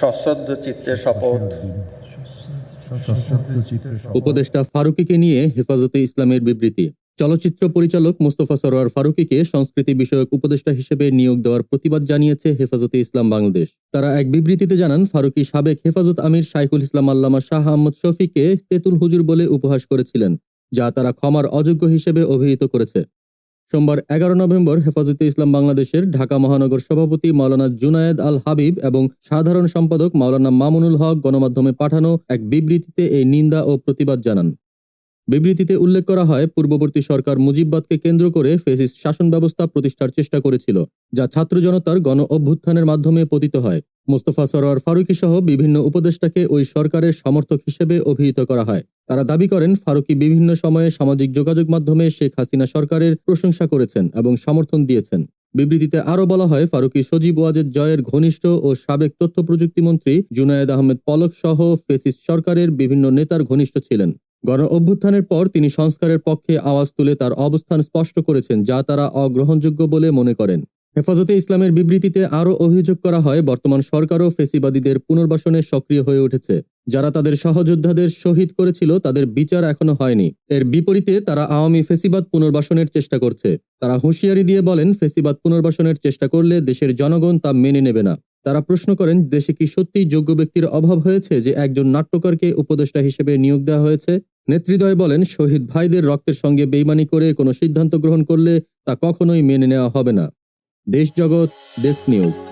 সশ্রদ্ধ চিত্তে শপথ। উপদেষ্টা ফারুকিকে নিয়ে হেফাজতে ইসলামের বিবৃতি। চলচ্চিত্র পরিচালক মোস্তফা সরোয়ার ফারুকিকে সংস্কৃতি বিষয়ক উপদেষ্টা হিসেবে নিয়োগ দেওয়ার প্রতিবাদ জানিয়েছে হেফাজতে ইসলাম বাংলাদেশ। তারা এক বিবৃতিতে জানান ফারুকি সাবেক হেফাজত আমির শাইখুল ইসলাম আল্লামা শাহ আহমদ শফিকে তেতুল হুজুর বলে উপহাস করেছিলেন যা তারা ক্ষমার অযোগ্য হিসেবে অভিহিত করেছে। সোমবার এগারো নভেম্বর হেফাজতে ইসলাম বাংলাদেশের ঢাকা মহানগর সভাপতি মাওলানা জুনায়েদ আল হাবিব এবং সাধারণ সম্পাদক মাওলানা মামুনুল হক গণমাধ্যমে পাঠানো এক বিবৃতিতে এই নিন্দা ও প্রতিবাদ জানান। বিবৃতিতে উল্লেখ করা হয়, পূর্ববর্তী সরকার মুজিববাদকে কেন্দ্র করে ফেসিস্ট শাসন ব্যবস্থা প্রতিষ্ঠার চেষ্টা করেছিল, যা ছাত্র জনতার গণ অভ্যুত্থানের মাধ্যমে পতিত হয়। মোস্তফা সরোয়ার ফারুকি সহ বিভিন্ন উপদেষ্টাকে ওই সরকারের সমর্থক হিসেবে অভিহিত করা হয়। তারা দাবি করেন ফারুকি বিভিন্ন সময়ে সামাজিক যোগাযোগ মাধ্যমে শেখ হাসিনা সরকারের প্রশংসা করেছেন এবং সমর্থন দিয়েছেন। বিবৃতিতে আরও বলা হয়, ফারুকি সজীব ওয়াজেদ জয়ের ঘনিষ্ঠ ও সাবেক তথ্য প্রযুক্তি মন্ত্রী জুনায়েদ আহমেদ পলক সহ ফেসিস্ট সরকারের বিভিন্ন নেতার ঘনিষ্ঠ ছিলেন। গণ অভ্যুত্থানের পর তিনি সংস্কারের পক্ষে আওয়াজ তুলে তার অবস্থান স্পষ্ট করেছেন, যা তারা অগ্রহণযোগ্য বলে মনে করেন। হেফাজতে ইসলামের বিবৃতিতে আরও অভিযোগ করা হয়, বর্তমান সরকারও ফেসিবাদীদের পুনর্বাসনে সক্রিয় হয়ে উঠেছে। যারা তাদের সহযোদ্ধাদের শহীদ করেছিল, তাদের বিচার এখনও হয়নি। এর বিপরীতে তারা আওয়ামী ফেসিবাদ পুনর্বাসনের চেষ্টা করছে। তারা হুঁশিয়ারি দিয়ে বলেন, ফেসিবাদ পুনর্বাসনের চেষ্টা করলে দেশের জনগণ তা মেনে নেবে না। তারা প্রশ্ন করেন, দেশে কি সত্যিই যোগ্য ব্যক্তির অভাব হয়েছে যে একজন নাট্যকারকে উপদেষ্টা হিসেবে নিয়োগ দেওয়া হয়েছে? নেতৃদয় বলেন, শহীদ ভাইদের রক্তের সঙ্গে বেইমানি করে কোনো সিদ্ধান্ত গ্রহণ করলে তা কখনোই মেনে নেওয়া হবে না। দেশ জগৎ, ডেস্ক নিউজ।